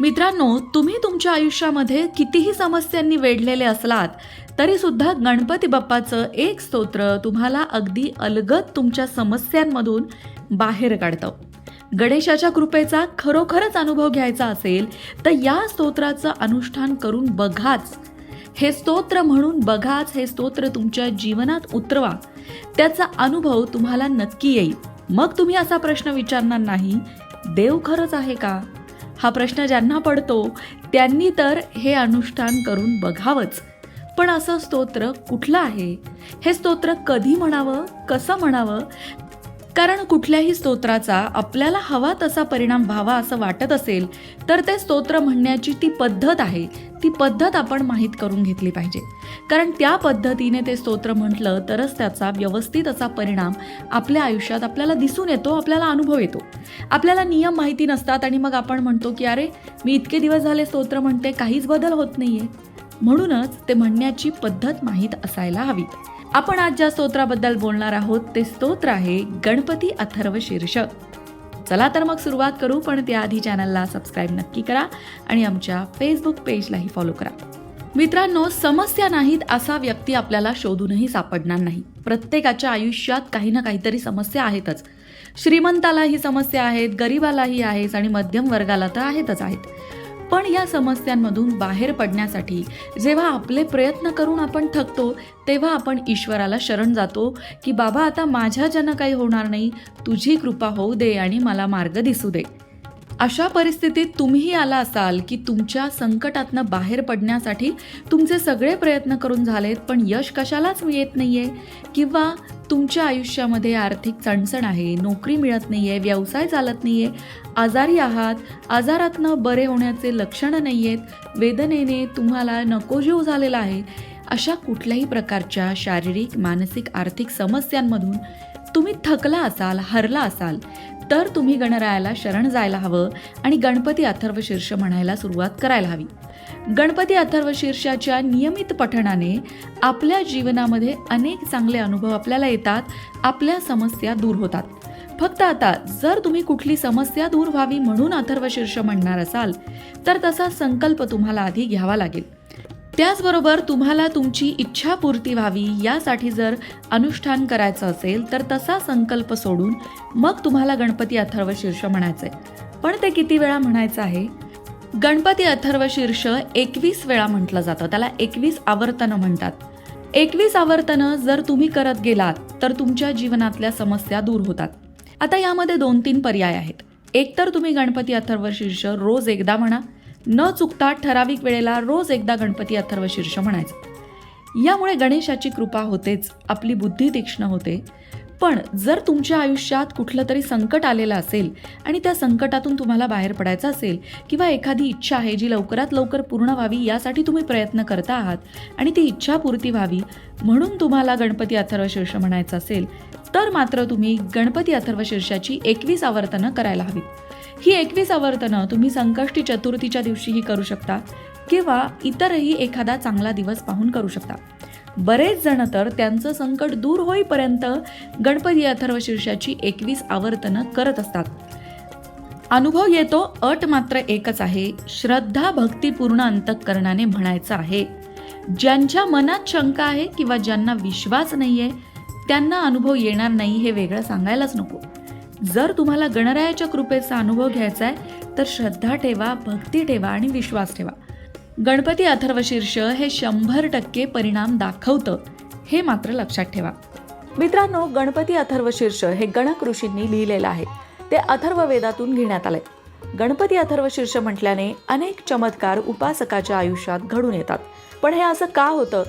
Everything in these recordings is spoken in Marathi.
मित्रांनो तुम्ही तुमच्या आयुष्यामध्ये कितीही समस्यांनी वेढलेले असलात तरी सुद्धा गणपती बाप्पाचं एक स्तोत्र तुम्हाला अगदी अलगद तुमच्या समस्यांमधून बाहेर काढतं. गणेशाच्या कृपेचा खरोखरच अनुभव घ्यायचा असेल तर या स्तोत्राचं अनुष्ठान करून बघाच. हे स्तोत्र म्हणून बघाच हे स्तोत्र तुमच्या जीवनात उतरवा. त्याचा अनुभव तुम्हाला नक्की येईल. मग तुम्ही असा प्रश्न विचारणार नाही देव खरंच आहे का? हा प्रश्न ज्यांना पडतो त्यांनी तर हे अनुष्ठान करून बघावंच. पण असं स्तोत्र कुठलं आहे? हे स्तोत्र कधी म्हणावं कसं म्हणावं? कारण कुठल्याही स्तोत्राचा आपल्याला हवा तसा परिणाम व्हावा असं वाटत असेल तर ते स्तोत्र म्हणण्याची ती पद्धत आहे. ती पद्धत आपण माहीत करून घेतली पाहिजे. कारण त्या पद्धतीने ते स्तोत्र म्हटलं तरच त्याचा व्यवस्थित असा परिणाम आपल्या आयुष्यात आपल्याला दिसून येतो आपल्याला अनुभव येतो. आपल्याला नियम माहिती नसतात आणि मग आपण म्हणतो की अरे मी इतके दिवस झाले स्तोत्र म्हणते काहीच बदल होत नाही आहे म्हणूनच ते म्हणण्याची पद्धत माहीत असायला हवी. आपण आज ज्या स्तोत्राबद्दल बोलणार आहोत ते स्तोत्र आहे गणपती अथर्व शीर्षक. चला तर मग सुरुवात करू पण त्याआधी चॅनलला सबस्क्राईब नक्की करा आणि आमच्या फेसबुक पेजलाही फॉलो करा. मित्रांनो समस्या नाहीत असा व्यक्ती आपल्याला शोधूनही सापडणार नाही. प्रत्येकाच्या आयुष्यात काही ना काहीतरी समस्या आहेतच. श्रीमंतालाही समस्या आहेत गरिबालाही आहेच आणि मध्यम वर्गाला तर आहेतच आहेत. पण या समस्यांमधून बाहेर पडण्यासाठी जेव्हा आपले प्रयत्न करून आपण थकतो तेव्हा आपण ईश्वराला शरण जातो की बाबा आता माझ्याच्यानं काही होणार नाही तुझी कृपा होऊ दे आणि मला मार्ग दिसू दे. अशा परिस्थितीत तुम्हीही आला असाल की तुमच्या संकटातनं बाहेर पडण्यासाठी तुमचे सगळे प्रयत्न करून झालेत पण यश कशालाच येत नाहीये? किंवा तुमच्या आयुष्यामध्ये आर्थिक चणचण आहे नोकरी मिळत नाहीये व्यवसाय चालत नाहीये आजारी आहात आजारातनं बरे होण्याचे लक्षणं नाही आहेत वेदनेने तुम्हाला नकोजीव झालेला आहे अशा कुठल्याही प्रकारच्या शारीरिक मानसिक आर्थिक समस्यांमधून तुम्ही थकला असाल हरला असाल तर तुम्ही गणरायाला शरण जायला हवं आणि गणपती अथर्वशीर्ष म्हणायला सुरुवात करायला हवी. गणपती अथर्वशीर्षाच्या नियमित पठणाने आपल्या जीवनामध्ये अनेक चांगले अनुभव आपल्याला येतात आपल्या समस्या दूर होतात. फक्त आता जर तुम्ही कुठली समस्या दूर व्हावी म्हणून अथर्वशीर्ष म्हणणार असाल तर तसा संकल्प तुम्हाला आधी घ्यावा लागेल. त्याचबरोबर तुम्हाला तुमची इच्छापूर्ती व्हावी यासाठी जर अनुष्ठान करायचं असेल तर तसा संकल्प सोडून मग तुम्हाला गणपती अथर्व शीर्ष म्हणायचंय. पण ते किती वेळा म्हणायचं आहे? गणपती अथर्व शीर्ष एकवीस वेळा म्हटलं जातं. त्याला एकवीस आवर्तनं म्हणतात. एकवीस आवर्तनं जर तुम्ही करत गेलात तर तुमच्या जीवनातल्या समस्या दूर होतात. आता यामध्ये दोन तीन पर्याय आहेत. एकतर तुम्ही गणपती अथर्व शीर्ष रोज एकदा म्हणा न चुकता ठराविक वेळेला रोज एकदा गणपती अथर्व शीर्ष म्हणायचं. यामुळे गणेशाची कृपा होतेच आपली बुद्धी तीक्ष्ण होते. पण जर तुमच्या आयुष्यात कुठलं तरी संकट आलेलं असेल आणि त्या संकटातून तुम्हाला बाहेर पडायचं असेल किंवा एखादी इच्छा आहे जी लवकरात लवकर पूर्ण व्हावी यासाठी तुम्ही प्रयत्न करता आहात आणि ती इच्छा पूर्ती व्हावी म्हणून तुम्हाला गणपती अथर्व शीर्ष म्हणायचं असेल तर मात्र तुम्ही गणपती अथर्व शीर्षाची एकवीस आवर्तनं करायला हवीत. ही एकवीस आवर्तनं तुम्ही संकष्टी चतुर्थीच्या दिवशीही करू शकता किंवा इतरही एखादा चांगला दिवस पाहून करू शकता. बरेच जण तर त्यांचं संकट दूर होईपर्यंत गणपती अथर्व शीर्षाची एकवीस आवर्तनं करत असतात. अनुभव येतो अट मात्र एकच आहे. श्रद्धा भक्तीपूर्ण अंतःकरणाने म्हणायचं आहे. ज्यांच्या मनात शंका आहे किंवा ज्यांना विश्वास नाहीये त्यांना अनुभव येणार नाही हे वेगळं सांगायलाच नको. जर तुम्हाला गणरायाच्या कृपेचा अनुभव घ्यायचा आहे तर श्रद्धा ठेवा भक्ती ठेवा आणि विश्वास ठेवा. गणपती अथर्वशीर्ष हे शंभर टक्के परिणाम दाखवतं हे मात्र लक्षात ठेवा. मित्रांनो गणपती अथर्वशीर्ष हे गणक ऋषींनी लिहिलेलं आहे. ते अथर्व वेदातून घेण्यात आलंय. गणपती अथर्वशीर्ष म्हटल्याने अनेक चमत्कार उपासकाच्या आयुष्यात घडून येतात. पण हे असं का होतं?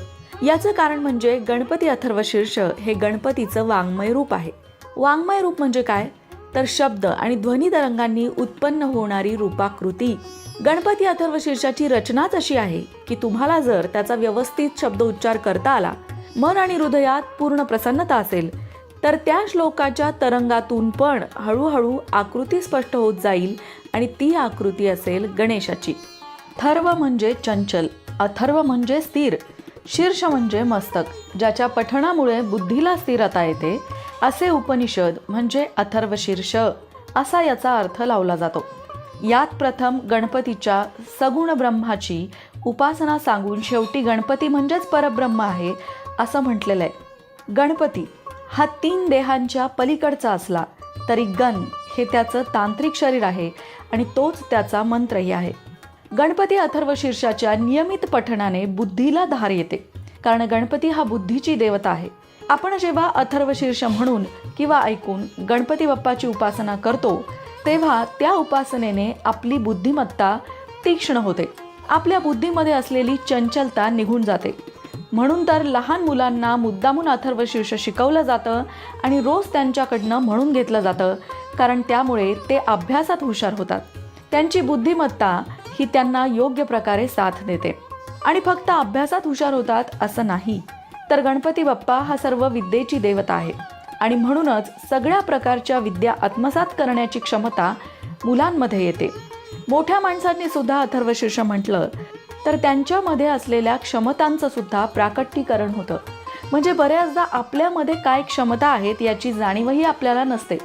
याचं कारण म्हणजे गणपती अथर्वशीर्ष हे गणपतीचं वाङ्मय रूप आहे. वाङ्मय रूप म्हणजे काय? तर शब्द आणि ध्वनी तरंगांनी उत्पन्न होणारी रूपाकृती गणपती अथर्व शीर्षाची रचनाच अशी आहे की तुम्हाला जर त्याचा व्यवस्थित शब्द उच्चार करता आला मन आणि हृदयात पूर्ण प्रसन्नता असेल तर त्या श्लोकाच्या तरंगातून पण हळूहळू आकृती स्पष्ट होत जाईल आणि ती आकृती असेल गणेशाची. थर्व म्हणजे चंचल अथर्व म्हणजे स्थिर शीर्ष म्हणजे मस्तक ज्याच्या पठणामुळे बुद्धीला स्थिरता येते असे उपनिषद म्हणजे अथर्व शीर्ष असा याचा अर्थ लावला जातो. यात प्रथम गणपतीच्या सगुण ब्रह्माची उपासना सांगून शेवटी गणपती म्हणजेच परब्रह्म आहे असं म्हटलेलं आहे गणपती हा तीन देहांच्या पलीकडचा असला तरी गण हे त्याचं तांत्रिक शरीर आहे आणि तोच त्याचा मंत्रही आहे. गणपती अथर्व शीर्षाच्या नियमित पठणाने बुद्धीला धार येते कारण गणपती हा बुद्धीची देवता आहे. आपण जेव्हा अथर्व शीर्ष म्हणून किंवा ऐकून गणपती बाप्पाची उपासना करतो तेव्हा त्या उपासनेने आपली बुद्धिमत्ता तीक्ष्ण होते. आपल्या बुद्धीमध्ये असलेली चंचलता निघून जाते. म्हणून तर लहान मुलांना मुद्दामून अथर्व शीर्ष शिकवलं जातं आणि रोज त्यांच्याकडनं म्हणून घेतलं जातं कारण त्यामुळे ते अभ्यासात हुशार होतात. त्यांची बुद्धिमत्ता ही त्यांना योग्य प्रकारे साथ देते. आणि फक्त अभ्यासात हुशार होतात असं नाही तर गणपती बाप्पा हा सर्व विद्येची देवता आहे. आणि म्हणूनच सगळ्या प्रकारच्या विद्या आत्मसात करण्याची क्षमता मुलांमध्ये येते. मोठ्या माणसांनी सुद्धा अथर्वशीर्ष म्हटलं तर त्यांच्यामध्ये असलेल्या क्षमतांचं सुद्धा प्राकट्यीकरण होतं. म्हणजे बऱ्याचदा आपल्यामध्ये काय क्षमता आहेत याची जाणीवही आपल्याला नसते.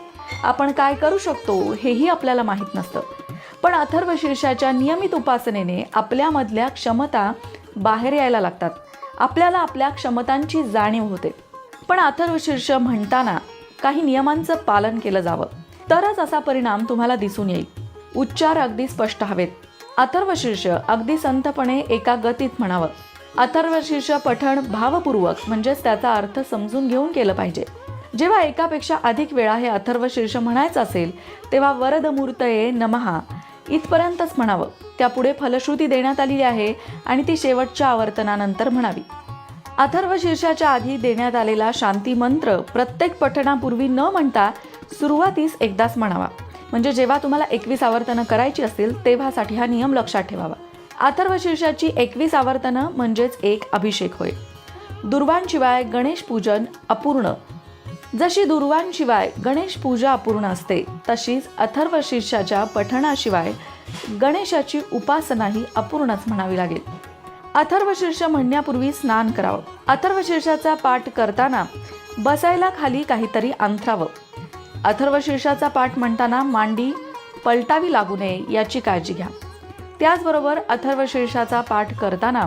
आपण काय करू शकतो हेही आपल्याला माहीत नसतं. पण अथर्व शीर्षाच्या नियमित उपासनेने आपल्यामधल्या क्षमता बाहेर यायला लागतात. आपल्याला आपल्या क्षमतांची जाणीव होते. पण अथर्व शीर्ष म्हणताना काही नियमांचं पालन केलं जावं. तरच असा परिणाम तुम्हाला दिसून येईल. उच्चार अगदी स्पष्ट हवेत. अथर्व शीर्ष अगदी संतपणे एका गतीत म्हणावं. अथर्व शीर्ष पठण भावपूर्वक म्हणजेच त्याचा अर्थ समजून घेऊन केलं पाहिजे. जेव्हा एकापेक्षा अधिक वेळा हे अथर्व शीर्ष म्हणायचं असेल तेव्हा वरदमूर्तये नमहा इथपर्यंतच म्हणावं. त्यापुढे फलश्रुती देण्यात आलेली आहे आणि ती शेवटच्या आवर्तनानंतर म्हणावी. अथर्व शीर्षाच्या आधी देण्यात आलेला शांती मंत्र प्रत्येक पठणापूर्वी न म्हणता सुरुवातीस एकदाच म्हणावा. म्हणजे जेव्हा तुम्हाला एकवीस आवर्तनं करायची असतील तेव्हासाठी हा नियम लक्षात ठेवावा. अथर्व शीर्षाची एकवीस आवर्तनं म्हणजेच एक अभिषेक होय. दुर्वांशिवाय गणेश पूजन अपूर्ण. जशी दुर्वांशिवाय गणेश पूजा अपूर्ण असते तशीच अथर्व शीर्षाच्या पठणाशिवाय गणेशाची उपासनाही अपूर्णच म्हणावी लागेल. अथर्व शीर्ष म्हणण्यापूर्वी स्नान करावं. अथर्व शीर्षाचा पाठ करताना बसायला खाली काहीतरी अंथरावं. अथर्व शीर्षाचा पाठ म्हणताना मांडी पलटावी लागू नये याची काळजी घ्या. त्याचबरोबर अथर्व शीर्षाचा पाठ करताना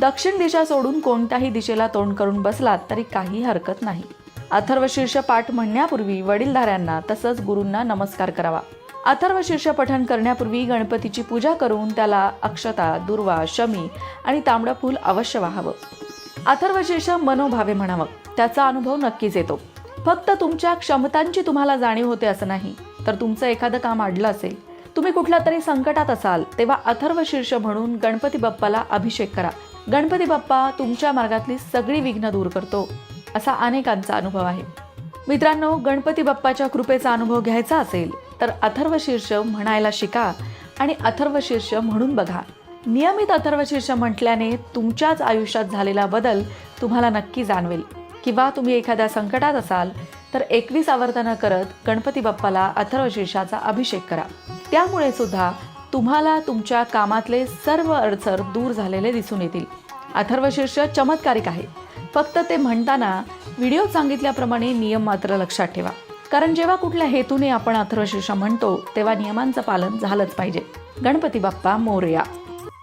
दक्षिण दिशा सोडून कोणत्याही दिशेला तोंड करून बसलात तरी काही हरकत नाही. अथर्व शीर्ष पाठ म्हणण्यापूर्वी वडीलधाऱ्यांना तसंच गुरूंना नमस्कार करावा. अथर्व शीर्ष पठण करण्यापूर्वी गणपतीची पूजा करून त्याला अक्षता दुर्वा शमी आणि तांबडं फूल अवश्य वाहावं. अथर्व शीर्ष मनोभावे म्हणावं. त्याचा अनुभव नक्कीच येतो. फक्त तुमच्या क्षमतांची तुम्हाला जाणीव होते असं नाही तर तुमचं एखादं काम अडलं असेल तुम्ही कुठल्या तरी संकटात असाल तेव्हा अथर्व शीर्ष म्हणून गणपती बाप्पाला अभिषेक करा. गणपती बाप्पा तुमच्या मार्गातली सगळी विघ्न दूर करतो असा अनेकांचा अनुभव आहे. मित्रांनो गणपती बाप्पाच्या कृपेचा अनुभव घ्यायचा असेल तर अथर्वशीर्ष म्हणायला शिका आणि अथर्वशीर्ष म्हणून बघा. नियमित अथर्वशीर्ष म्हटल्याने तुमच्याच आयुष्यात झालेला बदल तुम्हाला नक्की जाणवेल. किंवा तुम्ही एखाद्या संकटात असाल तर एकवीस आवर्तनं करत गणपती बाप्पाला अथर्वशीर्षाचा अभिषेक करा. त्यामुळे सुद्धा तुम्हाला तुमच्या कामातले सर्व अडचण दूर झालेले दिसून येतील. अथर्वशीर्ष चमत्कारिक आहे. फक्त ते म्हणताना व्हिडिओ सांगितल्याप्रमाणे नियम मात्र लक्षात ठेवा. कारण जेव्हा कुठल्या हेतूने आपण अथर्वशीर्ष म्हणतो तेव्हा नियमांचं पालन झालंच पाहिजे. गणपती बाप्पा मोरया.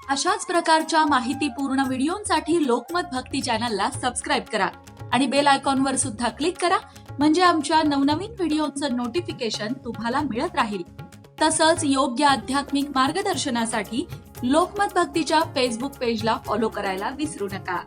अशाच प्रकारच्या माहितीपूर्ण व्हिडिओंसाठी लोकमत भक्ती चॅनलला सबस्क्राईब करा आणि बेल आयकॉनवर सुद्धा क्लिक करा म्हणजे आमच्या नवनवीन व्हिडिओचं नोटिफिकेशन तुम्हाला मिळत राहील. तसंच योग्य आध्यात्मिक मार्गदर्शनासाठी लोकमत भक्तीच्या फेसबुक पेजला फॉलो करायला विसरू नका.